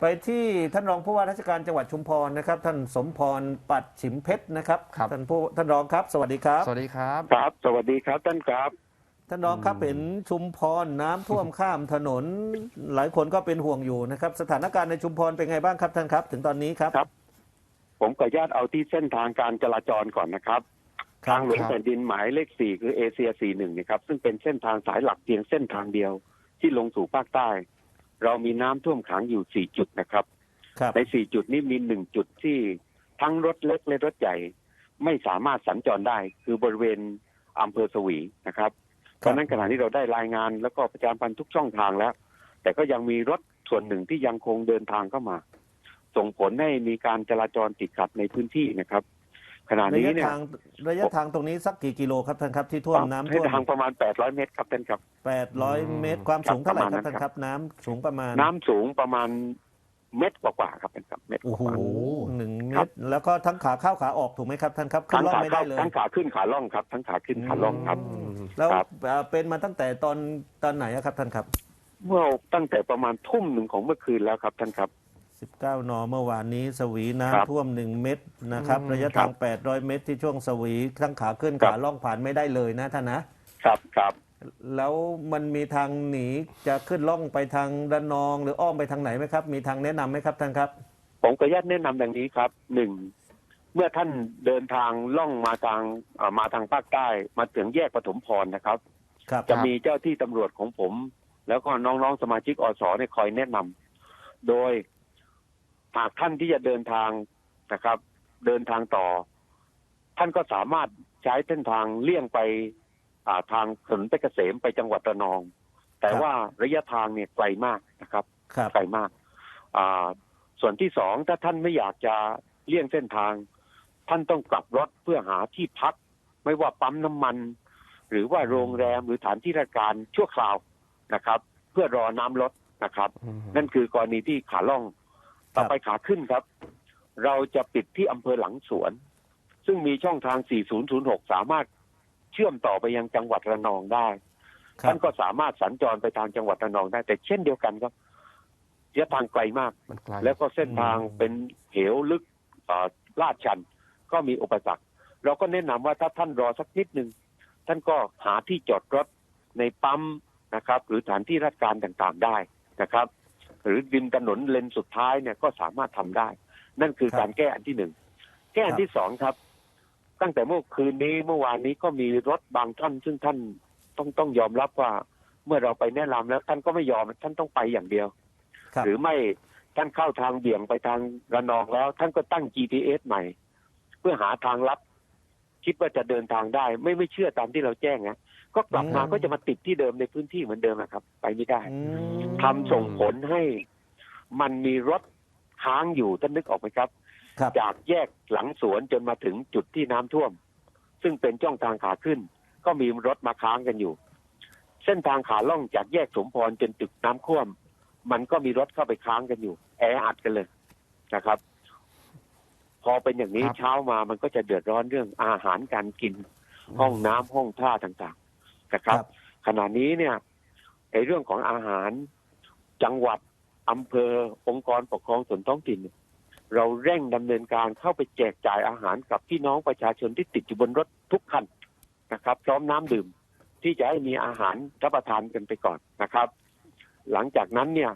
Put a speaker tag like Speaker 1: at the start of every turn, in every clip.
Speaker 1: ไปที่ท่านรองผู้ว่าราชการจังหวัดชุมพรนะครับ ท่านสมพรปัดฉิมเพชรนะครับ
Speaker 2: ครับ
Speaker 1: ท่านผู้ท่านรองครับ สวัสดีครับ
Speaker 2: สวัสดีครับ
Speaker 3: ครับ สวัสดีครับท่านครับ
Speaker 1: ท่านรองครับเห็นชุมพรน้ำท่วมข้ามถนน หลายคนก็เป็นห่วงอยู่นะครับ สถานการณ์ในชุมพรเป็นไงบ้างครับท่านครับ ถึงตอนนี้ครับ
Speaker 3: ครับ ผมขออนุญาตเอาที่เส้นทางการจราจรก่อนนะครับ
Speaker 1: ครับ
Speaker 3: ทางหลวง
Speaker 2: ครับ
Speaker 3: แผ่นดินหมายเลขสี่คือเอเชียสี่หนึ่งนะครับ ซึ่งเป็นเส้นทางสายหลักเพียงเส้นทางเดียวที่ลงสู่ภาคใต้ เรามีน้ำท่วมขังอยู่สี่จุดนะครับ
Speaker 1: ครับ
Speaker 3: ในสี่จุดนี้มีหนึ่งจุดที่ทั้งรถเล็กและรถใหญ่ ไม่สามารถสัญจรได้ คือบริเวณอำเภอสวีนะครับเพราะฉะนั้นขณะนี้เราได้รายงานแล้วก็ประชาสัมพันธ์ทุกช่องทางแล้ว แต่ก็ยังมีรถส่วนหนึ่งที่ยังคงเดินทางเข้ามา ส่งผลให้มีการจราจรติดขัดในพื้นที่นะครับ ขณะ
Speaker 1: ระ
Speaker 3: นี้
Speaker 1: ยะ
Speaker 3: เนี่ย
Speaker 1: ทางระยะทางตรงนี้สักกี่กิโลครับท่านครับที่ท่วมน้ำ
Speaker 3: ให้
Speaker 1: ท่วม
Speaker 3: ทางประมาณ 800 เมตรครับท่านครับ
Speaker 1: 800 เมตรความสูงเท่าไหร่ครับ
Speaker 3: ประมาณนั้น
Speaker 1: ท่านครับ น้ำสูงประมาณ
Speaker 3: น้ำสูงประมาณเมตรกว่าๆครับท่านครับเมตรก
Speaker 1: โอ้โห
Speaker 3: ว่า
Speaker 1: หนึ่งเม
Speaker 3: ครั
Speaker 1: ต
Speaker 3: บ
Speaker 1: รแล้วก็ทั้งขาเข้าขาออกถูกไหมครับท่านครับ
Speaker 3: ๆ
Speaker 1: ขึ้
Speaker 3: ทั้
Speaker 1: น
Speaker 3: ง
Speaker 1: ล่อง
Speaker 3: ขา
Speaker 1: ไม่
Speaker 3: เข้า
Speaker 1: ได้เลย
Speaker 3: ทั้งขาขึ้นขาล่องครับ ทั้งขาขึ้นขาล่องครับ
Speaker 1: แล้ว
Speaker 3: ครับ
Speaker 1: เอ่อเป็นมาตั้งแต่ตอนตอนไหนอะครับท่านครับ
Speaker 3: เมื่อตั้งแต่ประมาณทุ่มหนึ่งของเมื่อคืนแล้วครับท่านครับ
Speaker 1: 19นเมื่อวานนี้สวี
Speaker 3: ครับ
Speaker 1: น้ำท่วม 1 เมตรนะครับ
Speaker 2: อืม
Speaker 1: ระยะทาง800 เมตรที่ช่วงสวีทั้งขาขึ้น
Speaker 3: ครับ
Speaker 1: ขาล่องผ่านไม่ได้เลยนะท่านนะ
Speaker 3: ครับครับ
Speaker 1: แล้วมันมีทางหนีจะขึ้นล่องไปทางระนองหรืออ้อมไปทางไหนไหมครับ มีทางแนะนำไหมครับท่านครับ
Speaker 3: ผมขออนุญาตแนะนำดังนี้ครับหนึ่งเมื่อท่านเดินทางล่องมาทางเอ่อมาทางภาคใต้ มาถึงแยกปฐมพรนะครับ
Speaker 1: ครับ
Speaker 3: จะมีเจ้าที่ตำรวจของผม แล้วก็น้องๆสมาชิกอสเนี่ยคอยแนะนำโดย หากท่านที่จะเดินทางนะครับ เดินทางต่อ ท่านก็สามารถใช้เส้นทางเลี่ยงไปอ่าทางถนนเพชรเกษมไปจังหวัดระนอง แต่ว่าระยะทางเนี่ยไกลมากนะครับ
Speaker 1: ครับ
Speaker 3: ไกลมากอ่าส่วนที่สองถ้าท่านไม่อยากจะเลี่ยงเส้นทาง ท่านต้องกลับรถเพื่อหาที่พัก ไม่ว่าปั๊มน้ำมัน หรือว่าโรงแรมหรือฐานที่ราชการชั่วคราวนะครับ เพื่อรอน้ำลดนะครับ นั่นคือกรณีที่ขาล่อง ต่อไปขาขึ้นครับ เราจะปิดที่อำเภอหลังสวน ซึ่งมีช่องทาง 4006 สามารถเชื่อมต่อไปยังจังหวัดระนองได้
Speaker 1: ครั
Speaker 3: ท่า
Speaker 1: บ
Speaker 3: นก็สามารถสัญจรไปทางจังหวัดระนองได้ แต่เช่นเดียวกันครับระยะทางไกลมาก
Speaker 2: มันไกล
Speaker 3: แล้วก็เส้นทางเป็นเหวลึกเอ่อลาดชัน ก็มีอุปสรรค เราก็แนะนำว่าถ้าท่านรอสักนิดหนึ่งท่านก็หาที่จอดรถในปั๊มนะครับ หรือสถานที่ราชการต่างๆได้นะครับ หรือริมถนนเลนสุดท้ายเนี่ยก็สามารถทำได้ นั่นคือ
Speaker 1: ครับ
Speaker 3: การแก้อันที่หนึ่งแก้อันที่สองครับ ตั้งแต่เมื่อคืนนี้เมื่อวานนี้ก็มีรถบางท่าน ซึ่งท่านต้องต้องยอมรับว่า เมื่อเราไปแนะนำแล้วท่านก็ไม่ยอมท่านต้องไปอย่างเดียว
Speaker 1: ครับ
Speaker 3: หรือไม่ท่านเข้าทางเบี่ยงไปทางระนองแล้ว ท่านก็ตั้ง GPS ใหม่ เพื่อหาทางลัดคิดว่าจะเดินทางได้ ไม่ไม่เชื่อตามที่เราแจ้งนะ ก็กลับมา
Speaker 1: อืม
Speaker 3: ก็จะมาติดที่เดิมในพื้นที่เหมือนเดิมนะครับ ไปไม่ได้
Speaker 1: อืม
Speaker 3: ทำส่งผลให้ มันมีรถค้างอยู่ท่านนึกออกไหมครับ
Speaker 1: ครับ
Speaker 3: จากแยกหลังสวนจนมาถึงจุดที่น้ำท่วม ซึ่งเป็นช่องทางขาขึ้น ก็มีรถมาค้างกันอยู่ เส้นทางขาล่องจากแยกสมพรจนจุดน้ำท่วม มันก็มีรถเข้าไปค้างกันอยู่ แออัดกันเลยนะครับ พอเป็นอย่างนี้
Speaker 2: ครับ
Speaker 3: เช้ามามันก็จะเดือดร้อนเรื่องอาหารการกิน ห้องน้ำห้องท่าต่างๆ นะครับ ขณะนี้เนี่ยในเรื่องของอาหารจังหวัดอำเภอองค์กรปกครองส่วนท้องถิ่นเนี่ยเราเร่งดำเนินการเข้าไปแจกจ่ายอาหารกับพี่น้องประชาชนที่ติดอยู่บนรถทุกคันนะครับ พร้อมน้ำดื่มที่จะให้มีอาหารรับประทานกันไปก่อนนะครับ หลังจากนั้นเนี่ย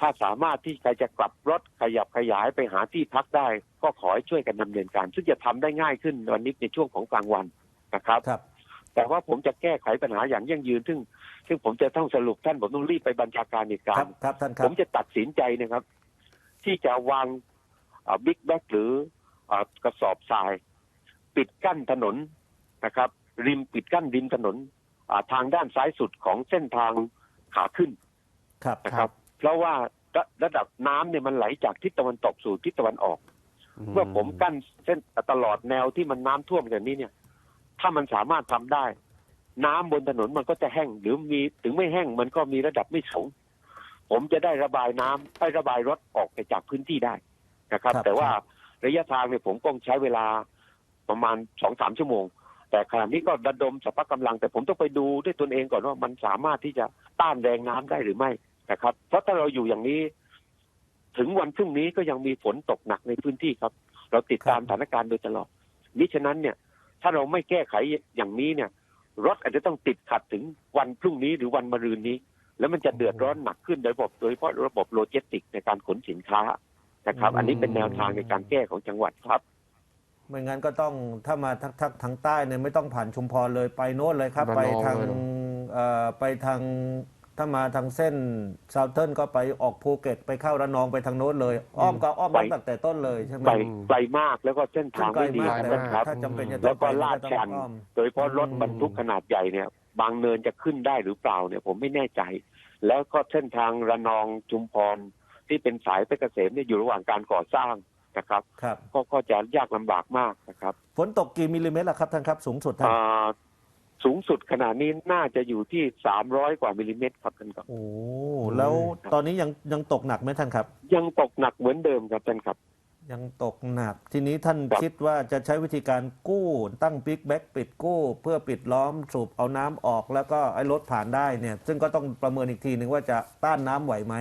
Speaker 3: ถ้าสามารถที่ใครจะกลับรถขยับขยายไปหาที่พักได้ ก็ขอให้ช่วยกันดำเนินการ ซึ่งจะทำได้ง่ายขึ้นวันนี้ในช่วงของกลางวันนะครับ
Speaker 1: ครับ
Speaker 3: แต่ว่าผมจะแก้ไขปัญหาอย่างยั่งยืน ซึ่ง ซึ่งผมจะต้องสรุปท่านผมต้องรีบไปบัญชาการเหตุ
Speaker 1: ค
Speaker 3: การ
Speaker 1: รับ
Speaker 3: ณ์
Speaker 1: ครับท่านค
Speaker 3: ผ
Speaker 1: รับ
Speaker 3: มจะตัดสินใจนะครับ ที่จะวางบิ๊กแบ็กหรืออ่ากระสอบทราย ปิดกั้นถนนนะครับ ริมปิดกั้นริมถนนอ่าทางด้านซ้ายสุดของเส้นทางขาขึ้น
Speaker 1: ครับ
Speaker 3: นะครับเพราะว่าระระดับน้ำเนี่ยมันไหลจากทิศตะวันตกสู่ทิศตะวันออก เมื่อผมกั้นเส้นตลอดแนวที่มันน้ำท่วมแบบนี้เนี่ย ถ้ามันสามารถทำได้ น้ำบนถนนมันก็จะแห้ง หรือมีถึงไม่แห้งมันก็มีระดับไม่สูง ผมจะได้ระบายน้ำให้ระบายรถออกไปจากพื้นที่ได้นะครับ
Speaker 1: ครับ
Speaker 3: แต่ว่าระยะทางเนี่ยผมก็ใช้เวลาประมาณสองสามชั่วโมง แต่ขณะนี้ก็ระดมสรรพกำลัง แต่ผมต้องไปดูด้วยตนเองก่อนว่ามันสามารถที่จะต้านแรงน้ำได้หรือไม่นะครับ เพราะถ้าเราอยู่อย่างนี้ ถึงวันพรุ่งนี้ก็ยังมีฝนตกหนักในพื้นที่ครับ เราติดตามสถานการณ์โดยตลอดมิฉะนั้นเนี่ย ถ้าเราไม่แก้ไขอย่างนี้เนี่ย รถอาจจะต้องติดขัดถึงวันพรุ่งนี้หรือวันมะรืนนี้ แล้วมันจะเดือดร้อนหนักขึ้นโดยระบบโดยเฉพาะระบบโลจิสติกส์ในการขนสินค้านะครับ อันนี้เป็นแนวทางในการแก้ของจังหวัดครับ
Speaker 1: ไม่งั้นก็ต้องถ้ามาทักทักทางใต้เนี่ยไม่ต้องผ่านชุมพรเลยไปโน้นเลยครับ
Speaker 2: ระนอง
Speaker 1: ไปทาง
Speaker 2: เลยเหรอ
Speaker 1: เอ่อไปทาง ถ้ามาทางเส้นเซาเทิร์นก็ไปออกภูเก็ตไปเข้าระนองไปทางโน้นเลย อ้อมก็อ้อม
Speaker 3: ไป
Speaker 1: ตั้งแต่ต้นเลยใช่ไหม
Speaker 3: ไกลไกลมากแล้วก็เส้นทาง
Speaker 1: ไกล
Speaker 3: ไม่ดี
Speaker 1: มาก
Speaker 3: นะ
Speaker 1: แต่
Speaker 3: ครับ
Speaker 1: ถ้าจำเป็นจะต้
Speaker 3: แล้
Speaker 1: อง
Speaker 3: วก็
Speaker 1: ไป
Speaker 3: ลาด
Speaker 1: ต้อง
Speaker 3: ชัน
Speaker 1: อ้อม
Speaker 3: โดยเฉพาะรถ
Speaker 1: อืม
Speaker 3: บรรทุกขนาดใหญ่เนี่ย บางเนินจะขึ้นได้หรือเปล่าเนี่ยผมไม่แน่ใจ แล้วก็เส้นทางระนองชุมพรที่เป็นสายเพชรเกษมเนี่ยอยู่ระหว่างการก่อสร้างนะครับ
Speaker 1: ครับ
Speaker 3: ก็ก็จะยากลำบากมากนะครับ
Speaker 1: ฝนตกกี่มิลลิเมตรล่ะครับท่านครับ สูงสุดท่าน
Speaker 3: อ่า สูงสุดขนาดนี้น่าจะอยู่ที่สามร้อยกว่ามิลลิเมตรครับท่านครับ
Speaker 1: โอ้แล้วตอนนี้ยังยังตกหนักไหมท่านครับ
Speaker 3: ยังตกหนักเหมือนเดิมครับท่านครับ
Speaker 1: ยังตกหนัก ทีนี้ท่าน
Speaker 3: ครับ
Speaker 1: คิดว่าจะใช้วิธีการกู้ตั้งบิ๊กแบ็กปิดกู้ เพื่อปิดล้อมสูบเอาน้ำออกแล้วก็ไอ้รถผ่านได้เนี่ย ซึ่งก็ต้องประเมินอีกทีหนึ่งว่าจะต้านน้ำไหวไหม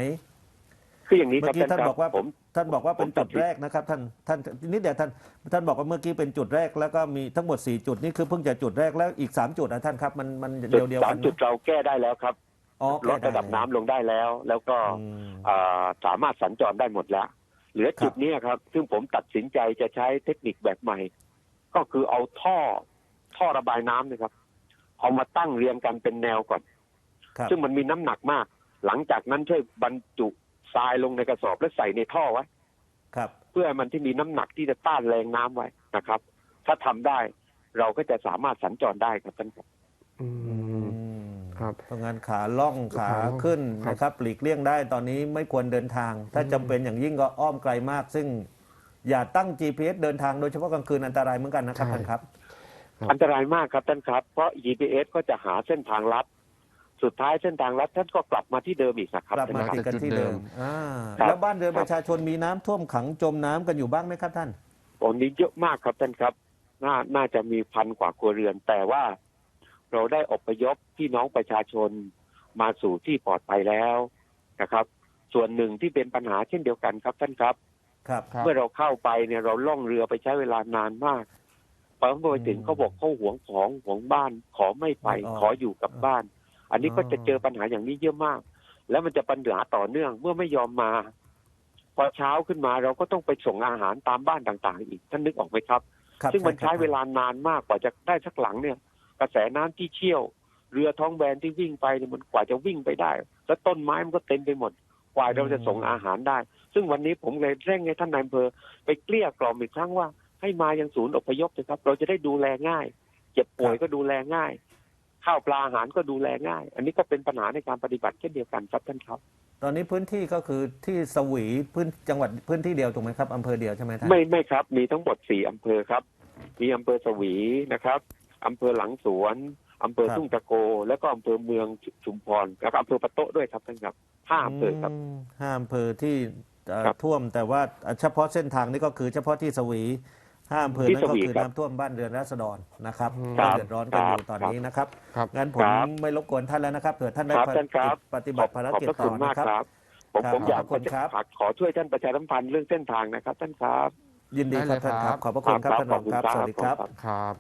Speaker 3: คืออย่างนี้ค
Speaker 1: เมื่
Speaker 3: รั
Speaker 1: อบกี้ท่าน
Speaker 3: ครั
Speaker 1: บอกว่า
Speaker 3: ผม
Speaker 1: ท่านบอกว่าเป็น
Speaker 3: ผมตั
Speaker 1: จุ
Speaker 3: ด
Speaker 1: ด
Speaker 3: สิน
Speaker 1: แรกนะครับท่านท่านนิดเดียวท่านท่านบอกว่าเมื่อกี้เป็นจุดแรกแล้วก็มีทั้งหมด 4 จุดนี่คือเพิ่งจะจุดแรกแล้วอีก 3 จุดนะท่านครับมันมัน
Speaker 3: จุ
Speaker 1: เดี
Speaker 3: ด
Speaker 1: ยวเดียว
Speaker 3: สา
Speaker 1: กั
Speaker 3: ม
Speaker 1: น
Speaker 3: จุดเราแก้ได้แล้วครับ
Speaker 1: อ๋อ
Speaker 3: ลดระดับน้ำลงได้แล้ว แล้วก็
Speaker 1: อืม
Speaker 3: อ่าสามารถสัญจรได้หมดแล้ว เหลือจุดเนี้ยครับ ซึ่งผมตัดสินใจจะใช้เทคนิคแบบใหม่ ก็คือเอาท่อท่อระบายน้ำนะครับ เอามาตั้งเรียงกันเป็นแนวก่อน
Speaker 1: ครับ
Speaker 3: ซึ่งมันมีน้ำหนักมาก หลังจากนั้นช่วยบรรจุ ทรายลงในกระสอบแล้วใส่ในท่อไว้
Speaker 1: ครับ
Speaker 3: เพื่อให้มันที่มีน้ำหนักที่จะต้านแรงน้ำไว้นะครับ ถ้าทำได้เราก็จะสามารถสัญจรได้ครับท่านครับ
Speaker 2: อื
Speaker 1: อื
Speaker 2: ม
Speaker 1: ม
Speaker 2: ครับ
Speaker 1: เพราะงั้นขาล่องขา
Speaker 2: ขาล่อง
Speaker 1: ขึ้น
Speaker 2: ครับ
Speaker 1: นะครับหลีกเลี่ยงได้ตอนนี้ไม่ควรเดินทาง ถ้า
Speaker 2: อืม
Speaker 1: จำเป็นอย่างยิ่งก็อ้อมไกลมาก ซึ่งอย่าตั้ง GPS เดินทางโดยเฉพาะกลางคืนอันตรายเหมือนกันนะครับท่านครับ
Speaker 2: ครับ
Speaker 3: อันตรายมากครับท่านครับ เพราะ GPS ก็จะหาเส้นทางลัด สุดท้ายเส้นทางลัดท่านก็กลับมาที่เดิมอีกนะครับ
Speaker 1: กลับมา
Speaker 3: ท่าน
Speaker 1: ติด
Speaker 3: ครับ
Speaker 1: กันที่เดิมอ่า
Speaker 3: ครับ
Speaker 1: แล้วบ้านเรือน
Speaker 3: ครับ
Speaker 1: ประชาชนมีน้ำท่วมขังจมน้ำกันอยู่บ้างไหมครับท่าน
Speaker 3: ตอนนี้เยอะมากครับท่านครับน่าน่าจะมีพันกว่าครัวเรือน แต่ว่าเราได้อพยพพี่น้องประชาชนมาสู่ที่ปลอดภัยแล้วนะครับ ส่วนหนึ่งที่เป็นปัญหาเช่นเดียวกันครับท่านครับ
Speaker 1: ครับ
Speaker 2: ครับ
Speaker 3: เมื่อเราเข้าไปเนี่ยเราล่องเรือไปใช้เวลานานมากพอไปถึง
Speaker 1: อืม
Speaker 3: เขาบอกเขาหวงของหวงบ้าน ขอไม่ไป
Speaker 1: อ๋อ
Speaker 3: ขออยู่กับบ้าน อันนี้ก็
Speaker 1: อ๋อ
Speaker 3: จะเจอปัญหาอย่างนี้เยอะมาก แล้วมันจะปัญหาต่อเนื่องเมื่อไม่ยอมมา พอเช้าขึ้นมาเราก็ต้องไปส่งอาหารตามบ้านต่างๆ อีกท่านนึกออกไหมครับ
Speaker 1: ครับ
Speaker 3: ซึ่งมัน
Speaker 1: ค
Speaker 3: ใช้
Speaker 1: รับ
Speaker 3: เวลานานมากกว่าจะได้สักหลังเนี่ย กระแสน้ำที่เชี่ยว เรือท้องแบนที่วิ่งไปเนี่ยมันกว่าจะวิ่งไปได้ แล้วต้นไม้มันก็เต็มไปหมดกว่าเราจะส่งอาหารได้ ซึ่งวันนี้ผมเลยเร่งให้ท่านนายอำเภอไปเกลี้ยกล่อมอีกครั้งว่าให้มายังศูนย์อพยพนะครับ เราจะได้ดูแลง่าย เจ็บป่วยก็ดูแลง่าย ข้าวปลาอาหารก็ดูแลง่าย อันนี้ก็เป็นปัญหาในการปฏิบัติเช่นเดียวกันครับท่านครับ
Speaker 1: ตอนนี้พื้นที่ก็คือที่สวีพื้นจังหวัดพื้นที่เดียวถูกไหมครับอำเภอเดียวใช่ไหมท่าน
Speaker 3: ไม่ไม่ครับ มีทั้งหมดสี่อำเภอครับ มีอำเภอสวีนะครับอำเภอหลังสวนอำเภอทุ่งตะโก แล้วก็อำเภอเมืองชุมพรแล้วก็อำเภอปะโต๊ะด้วยครับท่านครับห้าอำเภอครับ
Speaker 1: มห้าอำเภอที่เอ่อ
Speaker 3: ครับ
Speaker 1: ท่วมแต่ว่าเฉพาะเส้นทางนี้ก็คือเฉพาะที่สวี ห้าอำเภอ
Speaker 3: ที่
Speaker 1: นั้นก็
Speaker 3: สวี
Speaker 1: คือ
Speaker 3: ครับ
Speaker 1: น้ำท่วมบ้านเรือนราษฎรนะครับ
Speaker 2: ครับ
Speaker 1: ก็เดือดร้อนกันอยู่
Speaker 3: ครับ
Speaker 1: ตอนนี้นะครับ
Speaker 2: ครับ
Speaker 1: งั้นผม
Speaker 3: ครับ
Speaker 1: ไม่รบกวนท่านแล้วนะครับเผื่อท่านได้
Speaker 3: ครับท่านครับ
Speaker 1: ปฏิบัติภาร
Speaker 3: ขอบ
Speaker 1: กิจ
Speaker 3: พระ
Speaker 1: ต่
Speaker 3: คุ
Speaker 1: อ
Speaker 3: ณมาก
Speaker 1: นะครับ
Speaker 3: ครับ ผม
Speaker 1: ครับ
Speaker 3: ผมอยาก
Speaker 1: ขอบคุณครับ
Speaker 3: ขอขอช่วยท่านประชาสัมพันธ์เรื่องเส้นทางนะครับ ท่านครับ
Speaker 1: ยินดีครับ
Speaker 2: ได้เลย
Speaker 1: ท่านค
Speaker 2: ครั
Speaker 1: รับ
Speaker 2: บ
Speaker 1: ขอบพระคุณครับท่านรองครับ
Speaker 3: ขอบ
Speaker 1: ส
Speaker 3: คุณ
Speaker 1: วัสดีครับ
Speaker 3: ครับ
Speaker 2: ครับ